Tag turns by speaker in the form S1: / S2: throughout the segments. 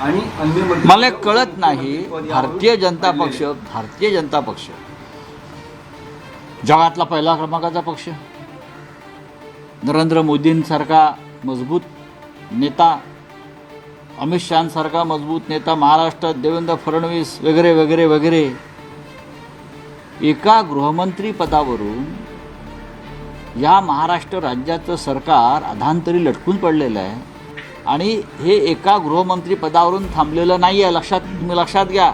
S1: आणि
S2: मला कळत नाही भारतीय जनता पक्ष भारतीय जनता पक्ष. जगातला पहिला क्रमांकाचा पक्ष. नरेंद्र मोदींसारखा मजबूत नेता अमित शहासारखा मजबूत नेता महाराष्ट्रात देवेंद्र फडणवीस वगैरे वगैरे वगैरे. एका गृहमंत्री पदावरून या महाराष्ट्र राज्याचं सरकार अधांतरी लटकून पडलेलं आहे. आणि हे एका गृहमंत्री पदावरून थांबलेलं नाही आहे लक्षात तुम्ही लक्षात घ्या.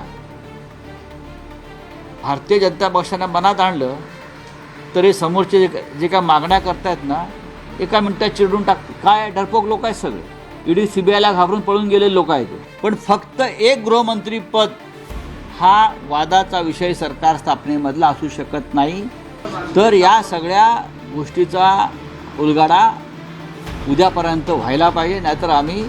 S2: भारतीय जनता पक्षानं मनात आणलं तरी समोरचे जे जे काय मागण्या करतायत ना एका मिनटात चिरडून टाक काय डरपोक लोक आहेत सगळे. ईडी सी बी आयला घाबरून पळून गेलेले लोक आहेत पण फक्त एक गृहमंत्री पद हा वादाचा विषय सरकार स्थापनेमधला असू शकत नाही. तर या सगळ्या गोष्टीचा उलगाडा उद्यापर्यंत व्हायला पाहिजे नाहीतर आम्ही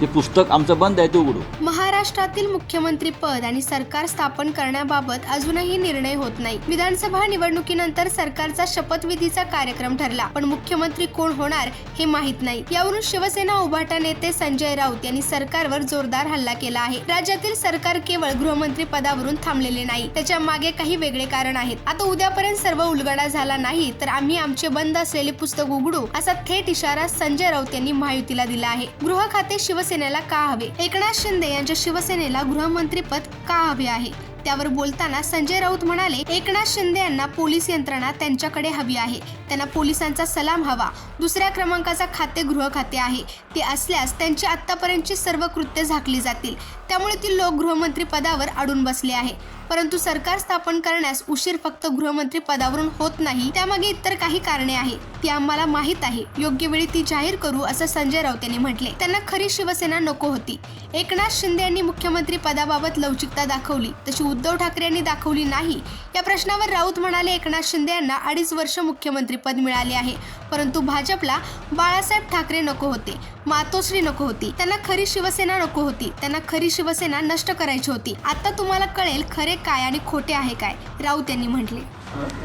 S2: ते पुस्तक आमचं बंद आहे ते उघडू.
S3: महाराष्ट्रातील मुख्यमंत्री पद आणि सरकार स्थापन करण्याबाबत अजूनही निर्णय होत नाही. विधानसभा निवडणुकीनंतर सरकारचा शपथविधीचा कार्यक्रम ठरला. पण मुख्यमंत्री कोण होणार हे माहीत नाही. यावरून शिवसेना उभाटा नेते संजय राऊत यांनी सरकारवर जोरदार हल्ला केला आहे. राज्यातील सरकार केवळ गृहमंत्री पदावरून थांबलेले नाही. त्याच्यामागे काही वेगळे कारण आहेत. आता उद्यापर्यंत सर्व उलगडा झाला नाही तर आम्ही आमचे बंद असलेले पुस्तक उघडू असा थेट इशारा संजय राऊत यांनी महायुतीला दिला आहे. गृह खाते शिवसेनेला का हवे? एकनाथ शिंदे यांच्या शिवसेनेला गृहमंत्रीपद का हवे आहे? त्यावर बोलताना संजय राऊत म्हणाले एकनाथ शिंदे यांना पोलीस यंत्रणा त्यांच्याकडे हवी आहे. त्यांना पोलिसांचा सलाम हवा. दुसऱ्या क्रमांकाचा खाते गृह खाते आहे. ते असल्यास त्यांची आतापर्यंतची सर्व कृत्य झाकली जातील. त्यामुळे ती लोक गृहमंत्री पदावर अडून बसले आहे. परंतु सरकार स्थापन करण्यास उशीर फक्त गृहमंत्री पदावरून होत नाही त्यामागे इतर काही कारणे आहेत. ती आम्हाला माहीत आहे. योग्य वेळी ती जाहीर करू असं संजय राऊत यांनी म्हटले. त्यांना खरी शिवसेना नको होती. एकनाथ शिंदे यांनी मुख्यमंत्री पदाबाबत लवचिकता दाखवली. तशी उद्धव ठाकरे यांनी दाखवली नाही. या प्रश्नावर राऊत म्हणाले एकनाथ शिंदे यांना अडीच वर्ष मुख्यमंत्री पद मिळाले आहे. परंतु भाजपला बाळासाहेब ठाकरे नको होते. मातोश्री नको होती. त्यांना खरी शिवसेना नको होती. त्यांना खरी शिवसेना नष्ट करायची होती. आता तुम्हाला कळेल खरे काय आणि खोटे आहे काय? राऊत यांनी म्हटले.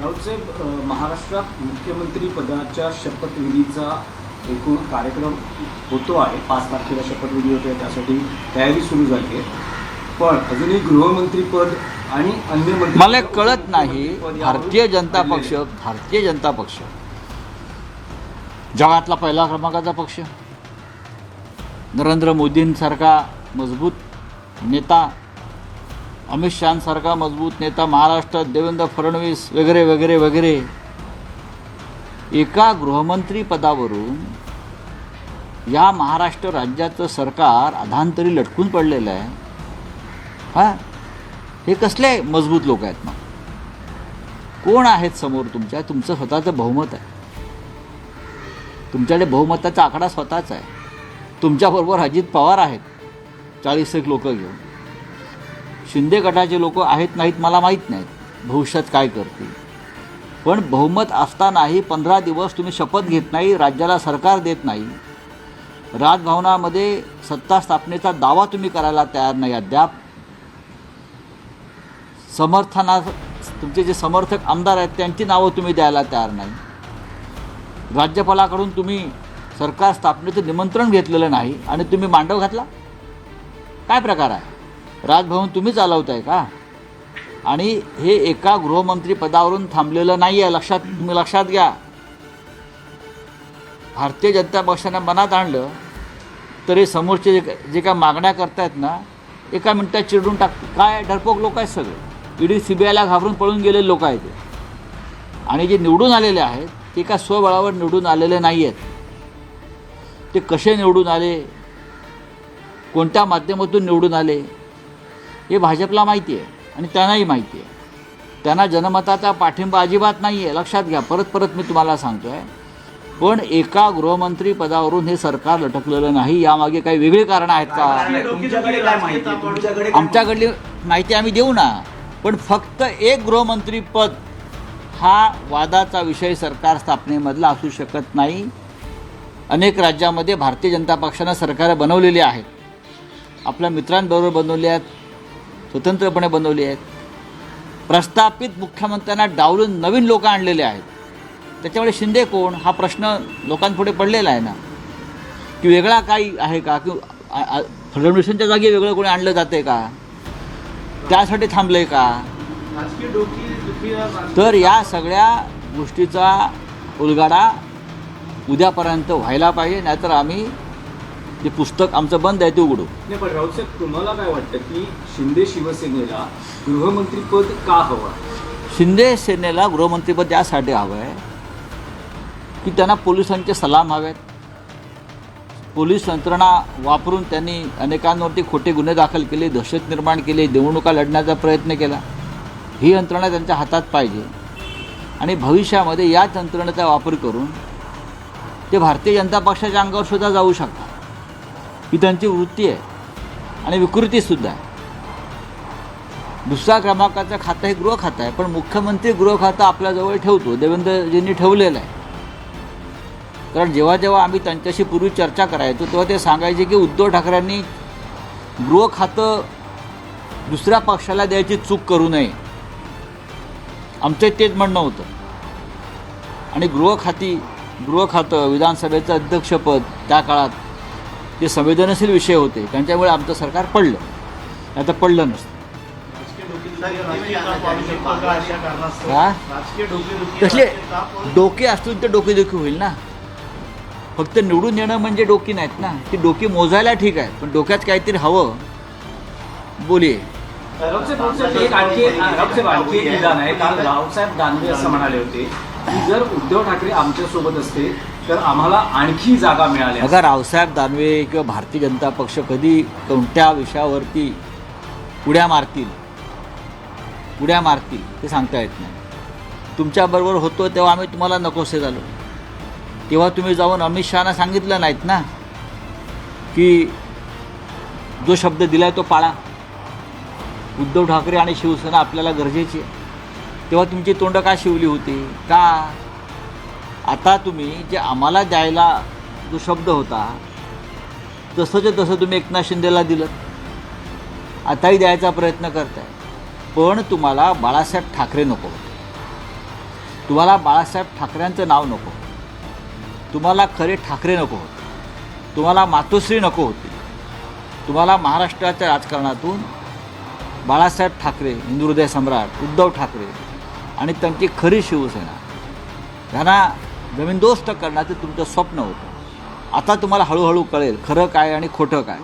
S1: राऊतसाहेब अ, महाराष्ट्रात मुख्यमंत्री पदाच्या शपथविधीचा एकूण कार्यक्रम होतो आहे. पाच तारखेला शपथविधी होतोय त्यासाठी तयारी सुरू झाली आहे. पण अजूनही गृहमंत्री पद आणि अन्य मंत्री
S2: मला कळत नाही भारतीय जनता पक्ष भारतीय जनता पक्ष जगातला पहिला क्रमांकाचा पक्ष नरेंद्र मोदींसारखा मजबूत नेता अमित शहासारखा मजबूत नेता महाराष्ट्रात देवेंद्र फडणवीस वगैरे वगैरे वगैरे. एका गृहमंत्री पदावरून या महाराष्ट्र राज्याचं सरकार अधांतरी लटकून पडलेलं आहे. हां? हे कसले मजबूत लोक आहेत मग? कोण आहेत समोर तुमच्या? तुमचं स्वतःचं बहुमत आहे. तुमच्याकडे बहुमताचा आकडा स्वतःच आहे. तुमच्याबरोबर अजित पवार आहेत. चाळीस एक लोकं घेऊन. शिंदे गटाचे लोक आहेत नाहीत मला माहीत नाहीत. भविष्यात काय करतील? पण बहुमत असतानाही पंधरा दिवस तुम्ही शपथ घेत नाही राज्याला सरकार देत नाही. राजभवनामध्ये सत्ता स्थापनेचा दावा तुम्ही करायला तयार नाही अद्याप. समर्थना तुमचे जे समर्थक आमदार आहेत त्यांची नावं तुम्ही द्यायला तयार नाही. राज्यपालाकडून तुम्ही सरकार स्थापनेचं निमंत्रण घेतलेलं नाही आणि तुम्ही मांडव घातला? काय प्रकार आहे? राजभवन तुम्ही चालवताय का? आणि हे एका गृहमंत्री पदावरून थांबलेलं नाही आहे लक्षात तुम्ही लक्षात घ्या. भारतीय जनता पक्षानं मनात आणलं तरी समोरचे जे जे काय मागण्या करतायत ना एका मिनटात चिरडून टाक काय डरपोक लोक आहेत सगळे. ईडी सी बी आयला घाबरून पळून गेलेले लोक आहेत आणि जे निवडून आलेले आहेत ते का स्वबळावर निवडून आलेले नाही आहेत ते कसे निवडून आले? कोणत्या माध्यमातून निवडून आले? हे भाजपला माहिती आहे आणि त्यांनाही माहिती आहे. त्यांना जनमताचा पाठिंबा अजिबात नाही आहे लक्षात घ्या. परत परत मी तुम्हाला सांगतो आहे पण एका गृहमंत्री पदावरून हे सरकार लटकलेलं नाही. यामागे काही वेगळी कारणं आहेत का?
S4: तुमच्याकडे काय माहिती आहे? तुमच्याकडे
S2: आमच्याकडली माहिती आम्ही देऊ ना. पण फक्त एक गृहमंत्री पद हा वादाचा विषय सरकार स्थापनेमधला असू शकत नाही. अनेक राज्यामध्ये भारतीय जनता पक्षानं सरकारं बनवलेली आहेत. आपल्या मित्रांबरोबर बनवली आहेत. स्वतंत्रपणे बनवली आहेत. प्रस्थापित मुख्यमंत्र्यांना डावलून नवीन लोक आणलेले आहेत. त्याच्यामुळे शिंदे कोण? हा प्रश्न लोकांपुढे पडलेला आहे ना. की वेगळा काही आहे का? की फडणवीसांच्या जागी वेगळं कोणी आणलं जाते का? त्यासाठी थांबलंय का? तर या सगळ्या गोष्टीचा उलगाडा उद्यापर्यंत व्हायला पाहिजे नाहीतर आम्ही ते पुस्तक आमचं बंद आहे ते उघडू.
S1: नाही पण तुम्हाला काय वाटतं की शिंदे शिवसेनेला गृहमंत्रीपद का हवं?
S2: शिंदे सेनेला गृहमंत्रीपद यासाठी हवं आहे की त्यांना पोलिसांचे सलाम हवेत. पोलीस यंत्रणा वापरून त्यांनी अनेकांवरती खोटे गुन्हे दाखल केले दहशत निर्माण केली निवडणुका लढण्याचा प्रयत्न केला. ही यंत्रणा त्यांच्या हातात पाहिजे. आणि भविष्यामध्ये याच यंत्रणेचा वापर करून ते भारतीय जनता पक्षाच्या अंगावर सुद्धा जाऊ शकतात. ही त्यांची वृत्ती आहे. आणि विकृतीसुद्धा आहे. दुसऱ्या क्रमांकाचं खातं हे गृह खातं आहे पण मुख्यमंत्री गृह खातं आपल्याजवळ ठेवतो देवेंद्रजींनी ठेवलेलं आहे. कारण जेव्हा जेव्हा आम्ही त्यांच्याशी पूर्वी चर्चा करायचो तेव्हा ते सांगायचे की उद्धव ठाकरेंनी गृह खातं दुसऱ्या पक्षाला द्यायची चूक करू नये. आमचं तेच म्हणणं होतं. आणि गृह खाती गृह खातं विधानसभेचं अध्यक्षपद त्या काळात ते संवेदनशील विषय होते त्यांच्यामुळे आमचं सरकार पडलं. आता पडलं नसतं. हा? डोके असतील तर डोकेदुखी होईल ना. फक्त निवडून येणं म्हणजे डोकी नाहीत ना. ती डोकी मोजायला ठीक आहे पण डोक्यात काहीतरी हवं. बोलिये.
S1: आणखी आणखी एक विधान आहे. काल रावसाहेब दानवे असं म्हणाले होते की जर उद्धव ठाकरे आमच्यासोबत असते तर आम्हाला आणखी जागा मिळाली
S2: बघा रावसाहेब दानवे किंवा भारतीय जनता पक्ष कधी कोणत्या विषयावरती उड्या मारतील? उड्या मारतील ते सांगता येत नाही. तुमच्याबरोबर होतो तेव्हा आम्ही तुम्हाला नकोसे झालो. तेव्हा तुम्ही जाऊन अमित शहाना सांगितलं नाहीत ना? की जो शब्द दिला आहे तो पाळा. उद्धव ठाकरे आणि शिवसेना आपल्याला गरजेची आहे. तेव्हा तुमची तोंड का शिवली होती? का? आता तुम्ही जे आम्हाला द्यायला जो शब्द होता तसंच्या तसं तुम्ही एकनाथ शिंदेला दिलं. आताही द्यायचा प्रयत्न करताय. पण तुम्हाला बाळासाहेब ठाकरे नको होते. तुम्हाला बाळासाहेब ठाकरेंचं नाव नको तुम्हाला खरे ठाकरे नको होते. तुम्हाला मातोश्री नको होती. तुम्हाला महाराष्ट्राच्या राजकारणातून बाळासाहेब ठाकरे हिंदुहृदय सम्राट उद्धव ठाकरे आणि त्यांची खरी शिवसेना जमीनदोस्त करण्याचं तुमचं स्वप्न होतं. आता तुम्हाला हळूहळू कळेल खरं काय आणि खोटं काय.